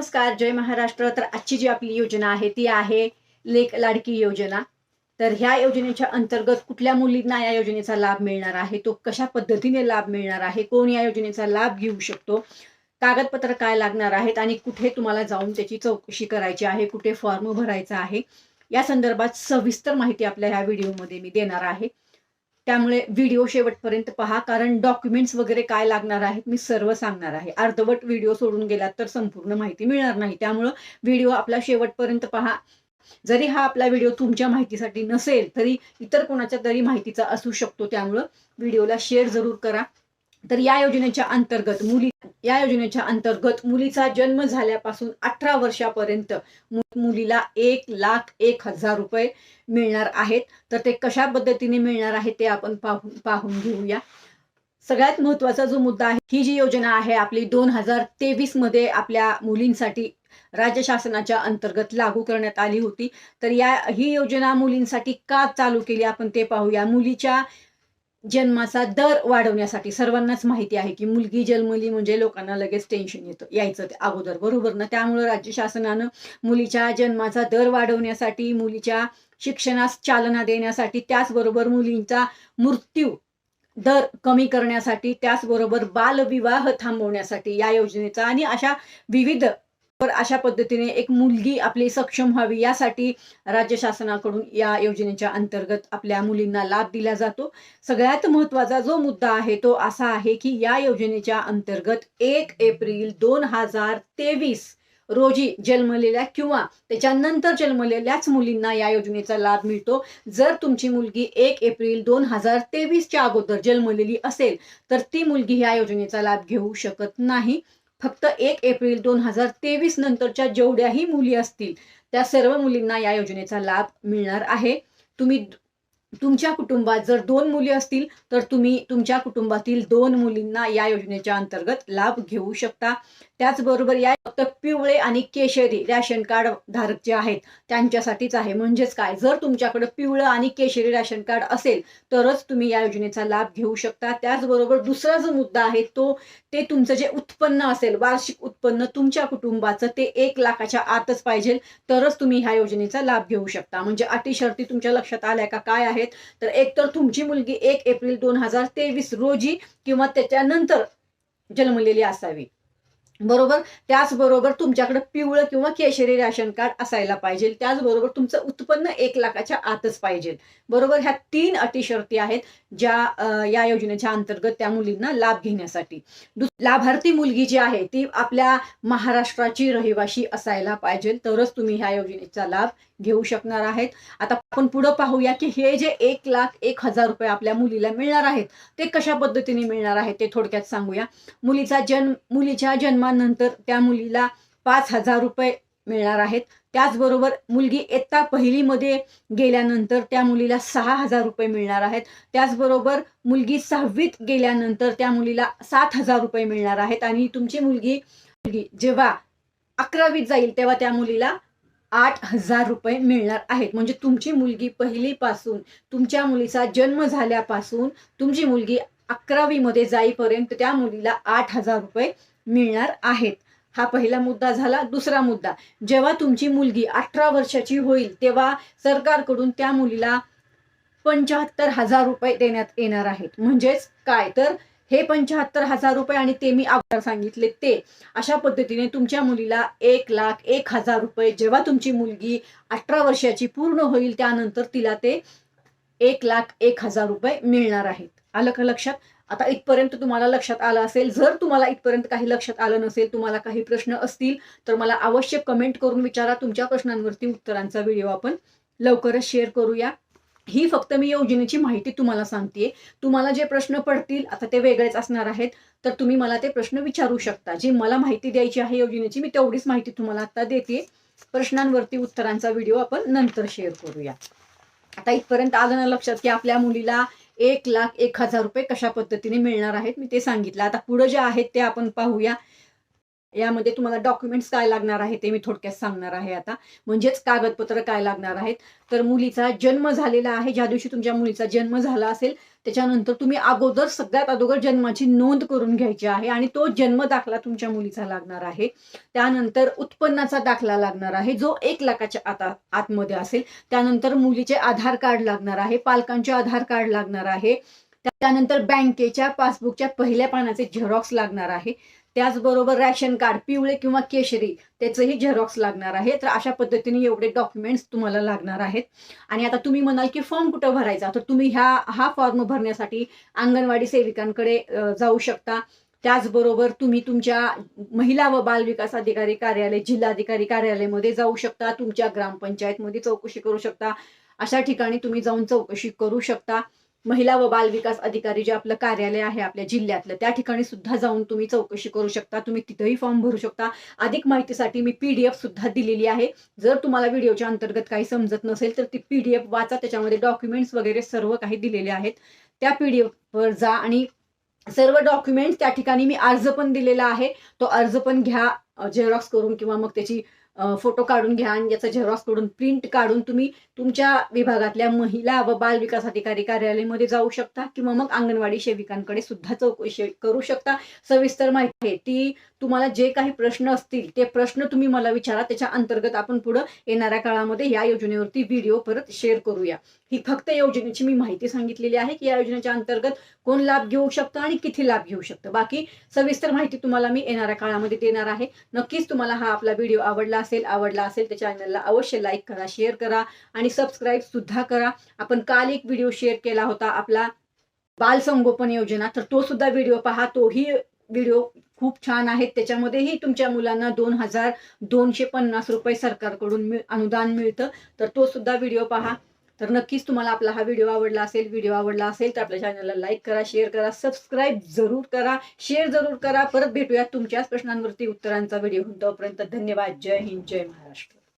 नमस्कार जय महाराष्ट्र. तर आजची जी आपली योजना आहे ती आहे लेक लाडकी योजना. तर ह्या योजनेच्या अंतर्गत कुठल्या मुलींना या योजनेचा लाभ मिळणार आहे? तो कशा पद्धतीने लाभ मिळणार आहे? कोण या योजनेचा लाभ घेऊ शकतो? कागदपत्र काय लागणार आहेत? आणि कुठे तुम्हाला जाऊन त्याची चौकशी करायची आहे? कुठे फॉर्म भरायचा आहे? या संदर्भात सविस्तर माहिती आपल्या ह्या व्हिडिओमध्ये मी देणार आहे. त्यामुळे व्हिडिओ शेवटपर्यंत पहा कारण डॉक्युमेंट्स वगैरे काय लागणार आहेत मी सर्व सांगणार आहे. अर्धवट व्हिडिओ सोडून गेलात तर संपूर्ण माहिती मिळणार नाही. त्यामुळं व्हिडिओ आपला शेवटपर्यंत पहा. जरी हा आपला व्हिडिओ तुमच्या माहितीसाठी नसेल तरी इतर कोणाच्या तरी माहितीचा असू शकतो. त्यामुळं व्हिडिओला शेअर जरूर करा. तर या योजनेच्या अंतर्गत मुली या योजनेच्या अंतर्गत मुलीचा जन्म झाल्यापासून अठरा वर्षापर्यंत मुलीला एक लाख एक हजार रुपये मिळणार आहेत. तर ते कशा पद्धतीने मिळणार आहे ते आपण पाहून पाहून घेऊया. सगळ्यात महत्त्वाचा जो मुद्दा आहे ही जी योजना आहे आपली दोन हजार तेवीसमध्ये आपल्या मुलींसाठी राज्य शासनाच्या अंतर्गत लागू करण्यात आली होती. तर या ही योजना मुलींसाठी का चालू केली आपण ते पाहूया. मुलीच्या जन्माचा दर वाढवण्यासाठी सर्वांनाच माहिती आहे की मुलगी जन्मली म्हणजे लोकांना लगेच टेन्शन येतं. यायचं ते अगोदर बरोबर ना? त्यामुळं राज्य शासनानं मुलीच्या जन्माचा दर वाढवण्यासाठी मुलीच्या शिक्षणास चालना देण्यासाठी त्याचबरोबर मुलींचा मृत्यू दर कमी करण्यासाठी त्याचबरोबर बालविवाह थांबवण्यासाठी या योजनेचा आणि अशा विविध तर अशा पद्धतीने एक मुलगी आपली सक्षम व्हावी यासाठी राज्य शासनाकडून या योजनेच्या अंतर्गत आपल्या मुलींना लाभ दिला जातो. सगळ्यात महत्त्वाचा जो मुद्दा आहे तो असा आहे की या योजनेच्या अंतर्गत एक एप्रिल दोन हजार तेवीस रोजी जन्मलेल्या किंवा त्याच्यानंतर जन्मलेल्याच मुलींना या योजनेचा लाभ मिळतो. जर तुमची मुलगी एक एप्रिल दोन हजार तेवीसच्या अगोदर जन्मलेली असेल तर ती मुलगी या योजनेचा लाभ घेऊ शकत नाही. फक्त एक एप्रिल दोन हजार तेवीस नंतरच्या जेवढ्याही मुली असतील त्या सर्व मुलींना या योजनेचा लाभ मिळणार आहे. तुम्ही तुमच्या कुटुंबात जर दोन मुली असतील तर तुम्ही तुमच्या कुटुंबातील दोन मुलींना या योजनेच्या अंतर्गत लाभ घेऊ शकता. त्याचबरोबर या फक्त पिवळे आणि केशरी रॅशन कार्ड धारक जे आहेत त्यांच्यासाठीच आहे. म्हणजेच काय? जर तुमच्याकडे पिवळं आणि केशरी रॅशन कार्ड असेल तरच तुम्ही या योजनेचा लाभ घेऊ शकता. त्याचबरोबर दुसरा जो मुद्दा आहे तो ते तुमचं जे उत्पन्न असेल वार्षिक उत्पन्न तुमच्या कुटुंबाचं ते एक लाखाच्या आतच पाहिजे. तरच तुम्ही ह्या योजनेचा लाभ घेऊ शकता. म्हणजे अटी शर्ती तुमच्या लक्षात आल्या का? काय आहे? आहेत. तर एकतर तुमची मुलगी एक एप्रिल दोन हजार तेवीस रोजी किंवा त्याच्यानंतर जन्मलेली असावी. बरोबर? त्याचबरोबर तुमच्याकडे पिवळं किंवा केशरी रॅशन कार्ड असायला पाहिजे. त्याचबरोबर तुमचं उत्पन्न एक लाखाच्या आतच पाहिजे. बरोबर? ह्या तीन अटी शर्ती आहेत ज्या या योजनेच्या अंतर्गत त्या मुलींना लाभ घेण्यासाठी. लाभार्थी मुलगी जी आहे ती आपल्या महाराष्ट्राची रहिवाशी असायला पाहिजे. तरच तुम्ही ह्या योजनेचा लाभ घेऊ शकणार आहेत. आता आपण पुढे पाहूया की हे जे एक लाख एक हजार रुपये आपल्या मुलीला मिळणार आहेत ते कशा पद्धतीने मिळणार आहेत ते थोडक्यात सांगूया. मुलीचा जन्म मुलीच्या जन्मानंतर त्या मुलीला पाच हजार रुपये मिळणार आहेत. त्याचबरोबर मुलगी इयत्ता पहिलीमध्ये गेल्यानंतर त्या मुलीला सहा हजार रुपये मिळणार आहेत. त्याचबरोबर मुलगी सहावीत गेल्यानंतर त्या मुलीला सात हजार रुपये मिळणार आहेत. आणि तुमची मुलगी मुलगी जेव्हा अकरावीत जाईल तेव्हा त्या मुलीला आठ हजार रुपये मिळणार आहेत. म्हणजे तुमची मुलगी पहिलीपासून तुमच्या मुलीचा जन्म झाल्यापासून तुमची मुलगी अकरावीमध्ये जाईपर्यंत त्या मुलीला आठ हजार रुपये मिळणार आहेत. हा पहिला मुद्दा झाला दुसरा मुद्दा. जेव्हा तुमची मुलगी अठरा वर्षाची होईल तेव्हा सरकारकडून त्या मुलीला पंच्याहत्तर हजार रुपये देण्यात येणार आहेत. म्हणजेच काय? तर हे पंच्याहत्तर हजार रुपये आणि ते मी अगोदर सांगितले ते. अशा पद्धतीने तुमच्या मुलीला एक लाख एक हजार रुपये जेव्हा तुमची मुलगी अठरा वर्षाची पूर्ण होईल त्यानंतर तिला ते एक लाख एक हजार रुपये मिळणार आहेत. आलं का लक्षात? आता इथपर्यंत तुम्हाला लक्षात आलं असेल जर तुम्हाला इथपर्यंत काही लक्षात आलं नसेल तुम्हाला काही प्रश्न असतील तर मला अवश्य कमेंट करून विचारा. तुमच्या प्रश्नांवरती उत्तरांचा व्हिडिओ आपण लवकरच शेअर करूया. ही फक्त मी योजनेची माहिती तुम्हाला सांगते तुम्हाला जे प्रश्न पडतील आता ते वेगळेच असणार आहेत तर तुम्ही मला ते प्रश्न विचारू शकता. जी मला माहिती द्यायची आहे योजनेची मी तेवढीच माहिती तुम्हाला आता देते. प्रश्नांवरती उत्तरांचा व्हिडिओ आपण नंतर शेअर करूया. आता इथपर्यंत आलं ना लक्षात की आपल्या मुलीला एक लाख एक हजार रुपये कशा पद्धतीने मिळणार आहेत मी ते सांगितलं. आता पुढे जे आहेत ते आपण पाहूया. यामध्ये तुम्हाला डॉक्युमेंट्स काय लागणार आहे ते मी थोडक्यात सांगणार आहे आता. म्हणजेच कागदपत्र काय लागणार आहेत. तर मुलीचा जन्म झालेला आहे. ज्या दिवशी तुमच्या मुलीचा जन्म झाला असेल त्याच्यानंतर तुम्ही अगोदर सगळ्यात अगोदर जन्माची नोंद करून घ्यायची आहे आणि तो जन्म दाखला तुमच्या मुलीचा लागणार आहे. त्यानंतर उत्पन्नाचा दाखला लागणार आहे जो एक लाखाच्या आता आतमध्ये असेल. त्यानंतर मुलीचे आधार कार्ड लागणार आहे पालकांचे आधार कार्ड लागणार आहे. त्यानंतर बँकेच्या पासबुकच्या पहिल्या पानाचे झेरॉक्स लागणार आहे. त्याचबरोबर रॅशन कार्ड पिवळे किंवा केशरी त्याचंही झेरॉक्स लागणार आहे. तर अशा पद्धतीने एवढे डॉक्युमेंट्स तुम्हाला लागणार आहेत. आणि आता तुम्ही म्हणाल की फॉर्म कुठं भरायचा? तर तुम्ही ह्या हा फॉर्म भरण्यासाठी अंगणवाडी सेविकांकडे जाऊ शकता. त्याचबरोबर तुम्ही तुमच्या महिला व बाल विकास अधिकारी कार्यालय जिल्हाधिकारी कार्यालयामध्ये जाऊ शकता. तुमच्या ग्रामपंचायतमध्ये चौकशी करू शकता. अशा ठिकाणी तुम्ही जाऊन चौकशी करू शकता. महिला व बाल विकास अधिकारी जे आपलं कार्यालय आहे आपल्या जिल्ह्यातलं त्या ठिकाणी सुद्धा जाऊन तुम्ही चौकशी करू शकता तुम्ही तिथंही फॉर्म भरू शकता. अधिक माहितीसाठी मी पी डी एफ सुद्धा दिलेली आहे. जर तुम्हाला व्हिडिओच्या अंतर्गत काही समजत नसेल तर ती पी डी एफ वाचा. त्याच्यामध्ये डॉक्युमेंट्स वगैरे सर्व काही दिलेले आहेत. त्या पी डी एफवर जा आणि सर्व डॉक्युमेंट्स त्या ठिकाणी मी अर्ज पण दिलेला आहे. तो अर्ज पण घ्या झेरॉक्स करून किंवा मग त्याची फोटो काढून घ्या आणि याचा झेरॉक्स करून प्रिंट काढून तुम्ही तुमच्या विभागातल्या महिला व बाल विकास अधिकारी कार्यालयामध्ये जाऊ शकता किंवा मग अंगणवाडी सेविकांकडे सुद्धा चौकशी करू शकता. सविस्तर माहिती आहे ती तुम्हाला जे काही प्रश्न असतील ते प्रश्न तुम्ही मला विचारा त्याच्या अंतर्गत आपण पुढे येणाऱ्या काळामध्ये या योजनेवरती व्हिडिओ परत शेअर करूया. ही फक्त योजनेची मी माहिती सांगितलेली आहे की या योजनेच्या अंतर्गत कोण लाभ घेऊ शकतं आणि किती लाभ घेऊ शकतं. बाकी सविस्तर माहिती तुम्हाला मी येणाऱ्या काळामध्ये देणार आहे. नक्कीच तुम्हाला हा आपला व्हिडिओ आवडला असेल आवडला असेल त्या चॅनलला अवश्य लाईक करा शेअर करा आणि सबस्क्राईब सुद्धा करा. आपण काल एक व्हिडिओ शेअर केला होता आपला बाल संगोपन योजना. तर तो सुद्धा व्हिडिओ पहा. तोही व्हिडिओ खूप छान आहेत त्याच्यामध्येही तुमच्या मुलांना दोन हजार दोनशे पन्नास रुपये सरकारकडून अनुदान मिळतं. तर तो सुद्धा व्हिडिओ पहा. तर नक्कीच तुम्हाला आपला हा व्हिडिओ आवडला असेल व्हिडिओ आवडला असेल तर आपल्या चॅनलला लाईक करा शेअर करा सबस्क्राईब जरूर करा शेअर जरूर करा. परत भेटूया तुमच्याच प्रश्नांवरती उत्तरांचा व्हिडिओ तोपर्यंत धन्यवाद. जय हिंद जय महाराष्ट्र.